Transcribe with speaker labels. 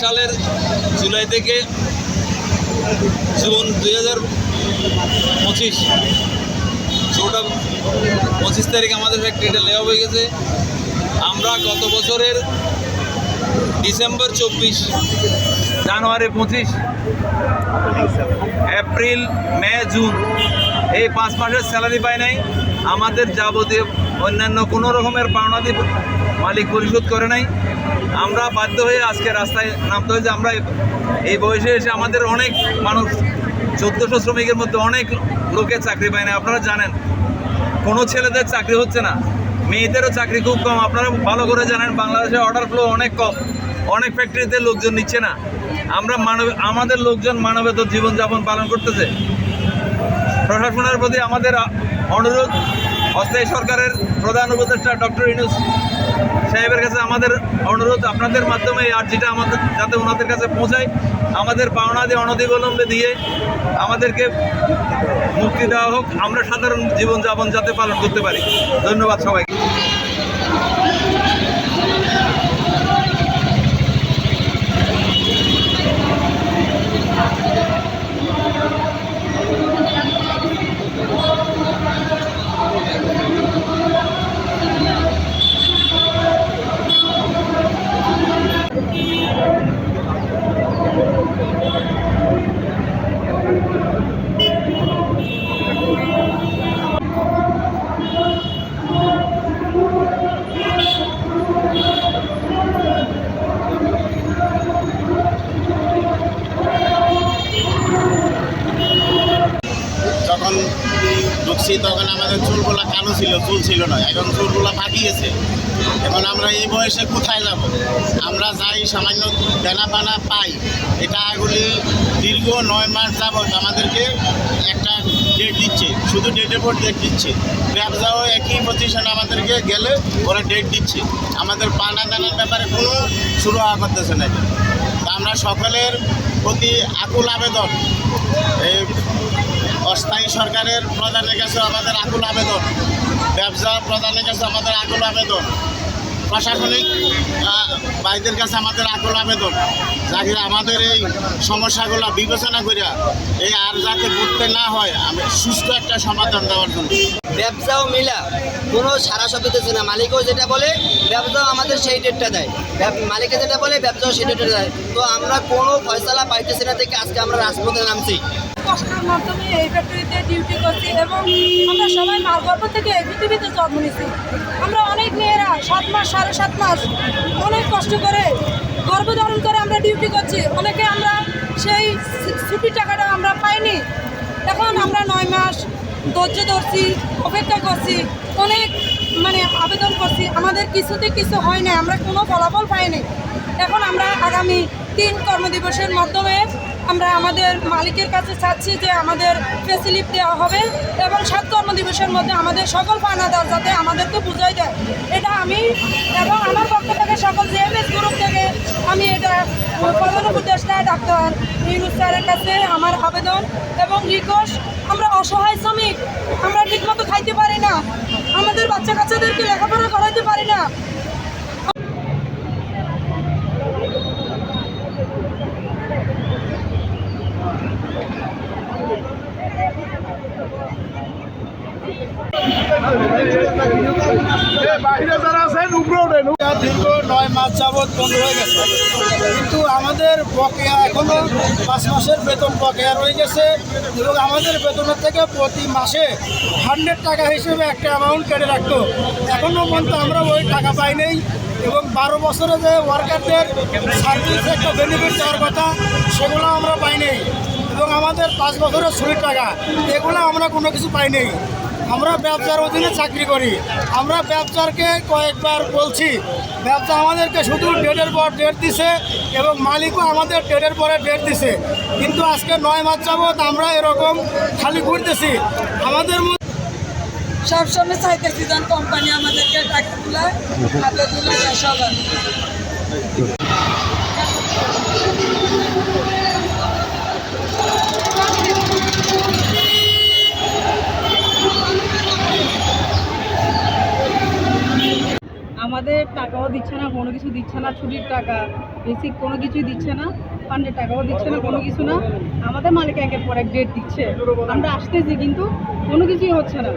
Speaker 1: সালের জুলাই থেকে জুন দুই হাজার পঁচিশ ছোটা পঁচিশ তারিখ আমাদের ফ্যাক্টরিটা লে হয়ে গেছে। আমরা গত বছরের ডিসেম্বর চব্বিশ, জানুয়ারি পঁচিশ, এপ্রিল, মে, জুন, এই পাঁচ মাসের স্যালারি পাই নাই। আমাদের যাবতীয় অন্যান্য কোনো রকমের পাওনাদি মালিক পরিশোধ করে নাই। আমরা বাধ্য হয়ে আজকে রাস্তায় নামতে হয়েছে। আমরা এই- বয়সে এসে আমাদের অনেক মানুষ, চোদ্দোশো শ্রমিকের মধ্যে অনেক লোকের চাকরি পায় না। আপনারা জানেন, কোনো ছেলেদের চাকরি হচ্ছে না। মেয়েদেরও চাকরি খুব কম। আপনারা ভালো করে জানেন, বাংলাদেশে অর্ডার ফ্লো অনেক কম। অনেক ফ্যাক্টরিতে লোকজন নিচ্ছে না। আমরা মানব আমাদের লোকজন মানবেত জীবনযাপন পালন করতেছে। প্রশাসনের প্রতি আমাদের অনুরোধ, অস্থায়ী সরকারের প্রধান উপদেষ্টা ডক্টর ইনুস সাহেবের কাছে আমাদের অনুরোধ, আপনাদের মাধ্যমে এই আর্জিটা আমাদের, যাতে ওনাদের কাছে পৌঁছায়। আমাদের পাওনা দিয়ে, অনধিবলম্বে দিয়ে আমাদেরকে মুক্তি দেওয়া হোক। আমরা সাধারণ জীবনযাপন যাতে পালন করতে পারি। ধন্যবাদ সবাইকে।
Speaker 2: ঢুকছি তখন আমাদের চুলগুলা কালো ছিল, চুল ছিল না। এখন চুলগুলা পাকিয়েছে। এখন আমরা এই বয়সে কোথায় যাব? আমরা যাই সামান্য দেনা পানা পাই। এটা এগুলি দীর্ঘ নয় মাস যাবৎ আমাদেরকে একটা ডেট দিচ্ছে। শুধু ডেটের পর ডেট দিচ্ছে। ব্যবসাও একই পজিশনে আমাদেরকে গেলে ওরা ডেট দিচ্ছে। আমাদের পানা দানার ব্যাপারে কোনো শুরু হওয়া করতেছে না। আমরা সকলের প্রতি আকুল আবেদন। অস্থায়ী সরকারের প্রধানের কাছে আমাদের আকুল আবেদন। ব্যবসা প্রধানের কাছে আমাদের আকুল আবেদন। প্রশাসনিক আহ, ভাইদের কাছে আমাদের আকুল আবেদন। যাকে আমাদের এই সমস্যাগুলো বিবেচনা করিয়া এই আর যাতে করতে না হয় আমি সুস্থ একটা সমাধান দেওয়ার জন্য।
Speaker 3: ব্যবসাও মিলা কোনো সারা শব্দ দিচ্ছে না। মালিকও যেটা বলে ব্যবসাও আমাদের সেই ডেটটা দেয়। মালিকে যেটা বলে ব্যবসাও সেই ডেটটা দেয়। তো আমরা কোনো ফয়সালা পাইতেছি না থেকে আজকে আমরা রাজপথে নামছি।
Speaker 4: কষ্টের মাধ্যমে এই ফ্যাক্টরিতে ডিউটি করছি এবং আমরা সবাই মা গর্ভ থেকে এই পৃথিবীতে জন্ম নিছি আমরা অনেক মেয়েরা সাত মাস, সাড়ে সাত মাস অনেক কষ্ট করে, গর্ভধারণ করে আমরা ডিউটি করছি। অনেকে আমরা সেই ছুটির টাকাটা আমরা পাইনি। এখন আমরা নয় মাস ধৈর্য ধরছি, অপেক্ষা করছি, অনেক মানে আবেদন করছি। আমাদের কিছুতে কিছু হয় না আমরা কোনো ফলাফল পাইনি। এখন আমরা আগামী তিন কর্মদিবসের মাধ্যমে আমরা আমাদের মালিকের কাছে চাচ্ছি যে আমাদের ফেসিলিপ দেওয়া হবে এবং সাত কর্মদিবসের মধ্যে আমাদের সকল পানাদার যাতে আমাদেরকে বুঝাই দেয়। এটা আমি এবং আমার পক্ষ থেকে সকল জেএমএস গ্রুপ থেকে আমি এটা প্রধান উপদেষ্টা ডাক্তার ইউনুস স্যারের কাছে আমার আবেদন এবং রিকোয়েস্ট আমরা অসহায় শ্রমিক, আমরা ঠিকমতো খাইতে পারি না, আমাদের বাচ্চা কাচ্চাদেরকে লেখাপড়া করাইতে পারি না
Speaker 5: দীর্ঘ নয় মাস যাবৎ বন্ধ হয়ে গেছে। কিন্তু আমাদের বকেয়া এখনও পাঁচ মাসের বেতন বকেয়া রয়ে গেছে এবং আমাদের বেতনের থেকে প্রতি মাসে হান্ড্রেড টাকা হিসেবে একটা অ্যামাউন্ট কেটে রাখতো। এখনও পর্যন্ত আমরা ওই টাকা পাই নেই এবং বারো বছরে যে ওয়ার্কারদের সার্ভিস একটা বেনিফিট দেওয়ার কথা, সেগুলো আমরা পাই নেই। এবং আমাদের পাঁচ বছরের ছুটির টাকা, এগুলো আমরা কোনো কিছু পাই নেই। আমরা ব্যবসার অধীনে চাকরি করি। আমরা ব্যবসারকে কয়েকবার বলছি, ব্যবসা আমাদেরকে শুধু ডেটের পর ডেট দিছে এবং মালিকও আমাদের ডেটের পরে ডেট দিছে। কিন্তু আজকে নয় মাস যাবৎ আমরা এরকম খালি ঘুরতেছি। আমাদের
Speaker 4: সবসময় চাইতেছি যেন কোম্পানি আমাদেরকে টাকা তুলায় হাতে তুলে
Speaker 6: আমাদের টাকাও দিচ্ছে না, কোনো কিছু দিচ্ছে না, ছুটির টাকা বেসিক কোনো কিছুই দিচ্ছে না ফান্ডের টাকাও দিচ্ছে না, কোনো কিছু না। আমাদের মালিক একের পর এক ডেট দিচ্ছে। আমরা আসতেছি কিন্তু কোনো কিছুই হচ্ছে না।